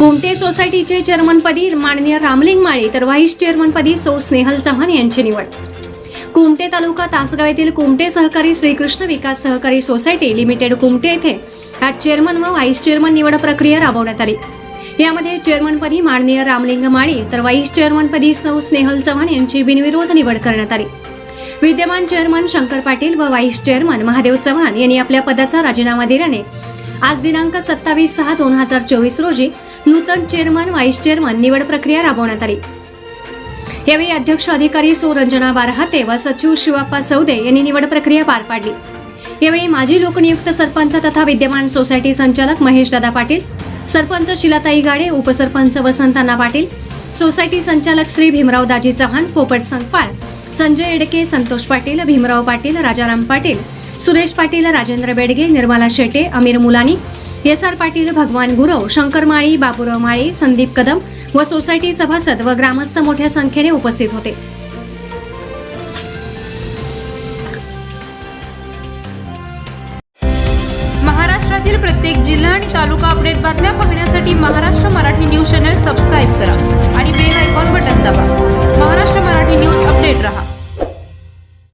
सोसायटीचे चेअरमनपदी माननीय रामलिंग माळी तर व्हाईस चेअरमनपदी सौ स्नेहल चव्हाण यांची निवड. कुमटे तालुका तासगाव येथील कुमटे सहकारी श्रीकृष्ण विकास सहकारी सोसायटी लिमिटेड कुमटे येथे आज चेअरमन व व्हाईस चेअरमन निवड प्रक्रिया राबवण्यात आली. यामध्ये चेअरमनपदी माननीय रामलिंग माळी तर व्हाईस चेअरमनपदी सौ स्नेहल चव्हाण यांची बिनविरोध निवड करण्यात आली. विद्यमान चेअरमन शंकर पाटील व व्हाईस चेअरमन महादेव चव्हाण यांनी आपल्या पदाचा राजीनामा दिल्याने आज दिनांक सत्तावीस सहा दोन हजार चोवीस रोजी नूतन चेअरमन व्हाईस चेअरमन निवड प्रक्रिया राबवण्यात आली. यावेळी अध्यक्ष अधिकारी सुरंजना बारहाते व सचिव शिवाप्पा सौदे यांनी निवड प्रक्रिया पार पाडली. यावेळी माजी लोकनियुक्त सरपंच तथा विद्यमान सोसायटी संचालक महेश दादा पाटील सरपंच शिलाताई गाडे उपसरपंच वसंताना पाटील सोसायटी संचालक श्री भीमराव दाजी चव्हाण पोपट संगपाळ संजय एडके संतोष पाटील भीमराव पाटील राजाराम पाटील सुरेश पाटील राजेंद्र बेडगे निर्मला शेटे अमीर मुलानी एस आर पाटील भगवान गुरव शंकर माळी बाबुराव माळी संदीप कदम व सोसायटी सभासद व ग्रामस्थ मोठ्या संख्येने उपस्थित होते. महाराष्ट्रातील प्रत्येक जिल्हा आणि तालुका अपडेट बातम्या पाहण्यासाठी Maharashtra Marathi news channel subscribe करा.